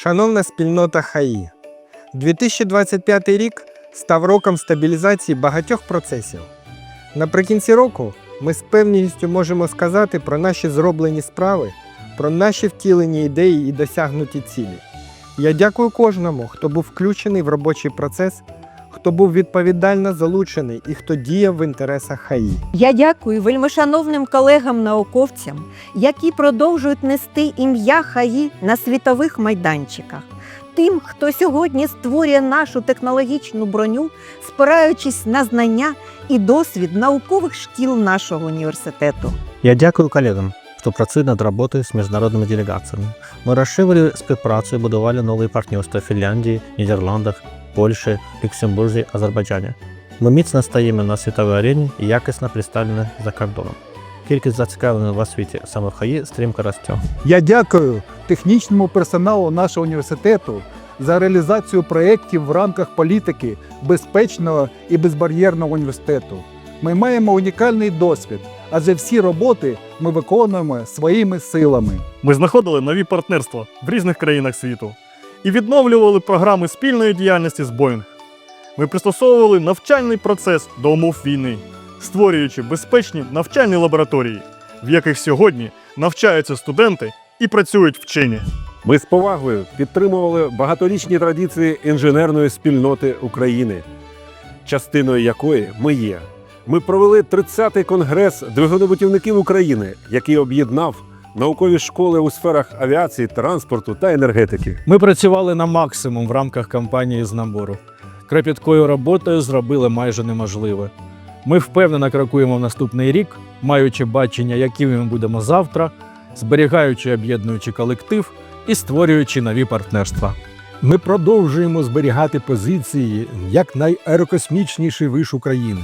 Шановна спільнота ХАІ, 2025 рік став роком стабілізації багатьох процесів. Наприкінці року ми з певністю можемо сказати про наші зроблені справи, про наші втілені ідеї і досягнуті цілі. Я дякую кожному, хто був включений в робочий процес, хто був відповідально залучений і хто діяв в інтересах ХАІ. Я дякую вельмишановним колегам-науковцям, які продовжують нести ім'я ХАІ на світових майданчиках. Тим, хто сьогодні створює нашу технологічну броню, спираючись на знання і досвід наукових шкіл нашого університету. Я дякую колегам, хто працює над роботою з міжнародними делегаціями. Ми розширили співпрацю і будували нові партнерства в Фінляндії, Нідерландах, Польщі, Люксембурзі, Азербайджані. Ми міцно стоїмо на світовій арені і якісно представлені за кордоном. Кількість зацікавлених в освіті саме в ХАІ стрімко росте. Я дякую технічному персоналу нашого університету за реалізацію проєктів в рамках політики безпечного і безбар'єрного університету. Ми маємо унікальний досвід, адже всі роботи ми виконуємо своїми силами. Ми знаходили нові партнерства в різних країнах світу і відновлювали програми спільної діяльності з Boeing. Ми пристосовували навчальний процес до умов війни, створюючи безпечні навчальні лабораторії, в яких сьогодні навчаються студенти і працюють вчені. Ми з повагою підтримували багаторічні традиції інженерної спільноти України, частиною якої ми є. Ми провели 30-й конгрес двигунобутівників України, який об'єднав наукові школи у сферах авіації, транспорту та енергетики. Ми працювали на максимум в рамках кампанії з набору. Кропіткою роботою зробили майже неможливе. Ми впевнено крокуємо в наступний рік, маючи бачення, якими ми будемо завтра, зберігаючи об'єднуючи колектив і створюючи нові партнерства. Ми продовжуємо зберігати позиції як найаерокосмічніший виш України,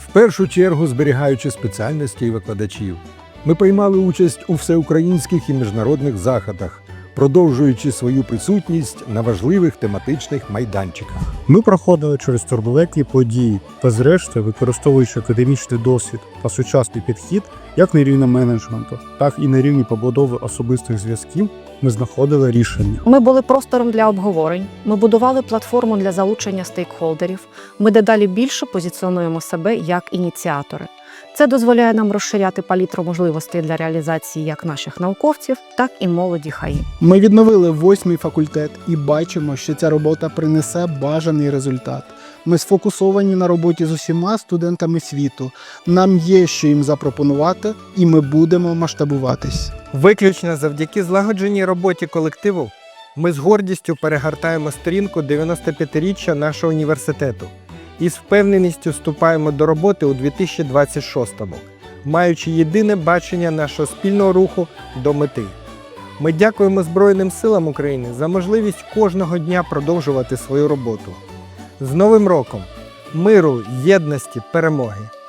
в першу чергу зберігаючи спеціальності і викладачів. Ми приймали участь у всеукраїнських і міжнародних заходах, продовжуючи свою присутність на важливих тематичних майданчиках. Ми проходили через турбулентні події та, зрештою, використовуючи академічний досвід та сучасний підхід як на рівні менеджменту, так і на рівні побудови особистих зв'язків, ми знаходили рішення. Ми були простором для обговорень. Ми будували платформу для залучення стейкхолдерів. Ми дедалі більше позиціонуємо себе як ініціатори. Це дозволяє нам розширяти палітру можливостей для реалізації як наших науковців, так і молоді ХАІ. Ми відновили восьмий факультет і бачимо, що ця робота принесе бажаний результат. Ми сфокусовані на роботі з усіма студентами світу. Нам є що їм запропонувати, і ми будемо масштабуватись. Виключно завдяки злагодженій роботі колективу ми з гордістю перегортаємо сторінку 95-річчя нашого університету і з впевненістю вступаємо до роботи у 2026-му, маючи єдине бачення нашого спільного руху до мети. Ми дякуємо Збройним силам України за можливість кожного дня продовжувати свою роботу. З Новим роком, миру, єдності, перемоги!